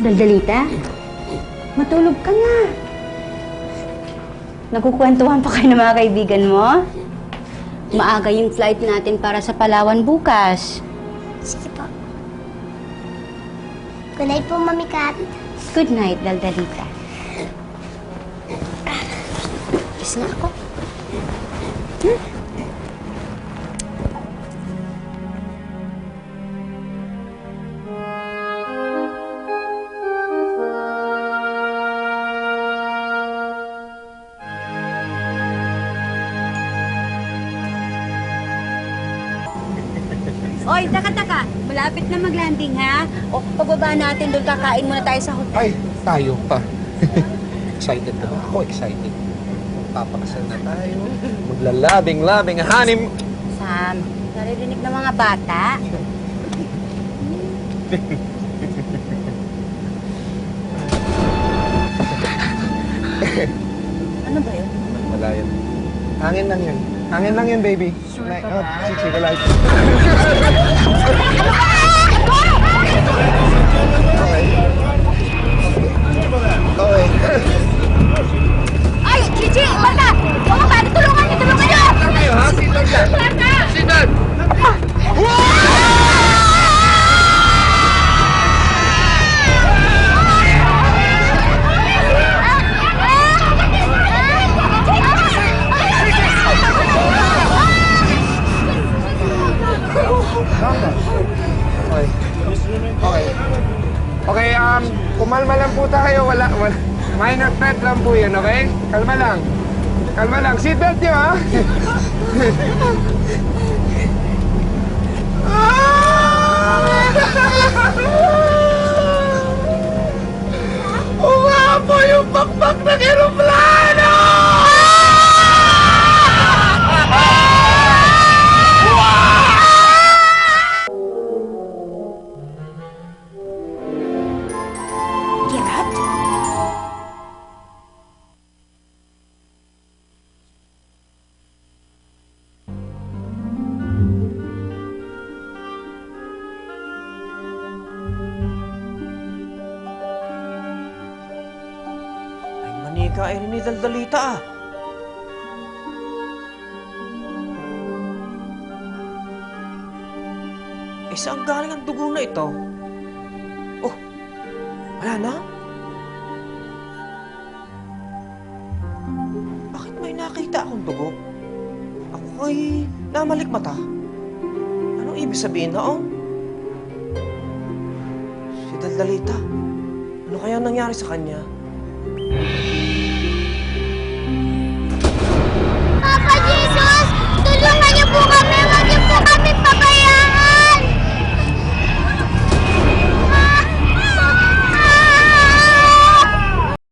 Daldalita? Matulog ka na. Nagkukwentuhan pa kayo ng mga kaibigan mo? Maaga yung flight natin para sa Palawan bukas. Sige po. Good night po, Mami Kat. Good night, Daldalita. Kiss na ako. Oy, taka taka. Malapit na mag-landing ha. O pagbaba natin doon kakain muna tayo sa hotel. Ay, tayo pa. excited na ako, excited. Papakasal na tayo. Maglalabing-labing hanim. Sam, naririnig ng mga bata. ano ba yun? Wala yun. Hangin lang yun. Hangin lang yun, baby. Sure Like, ka oh, ba? sige, sige, like. Okay. Ay, Chichi! Bata! Tulungan niyo! Tulungan niyo! Tayo, ha? Sit down Okay. Okay. Okay, um, kumalma lang po tayo. Wala, wala. Minor threat lang po yun, okay? Kalma lang. Kalma lang. Seatbelt nyo, ha? Umapo Ay ni Daldalita ah. Eh, saan galing ang dugo na ito? Oh, wala na? Bakit may nakita akong dugo? Ako ay namalik mata. Anong ibig sabihin na? Si Daldalita. Ano kaya nangyari sa kanya?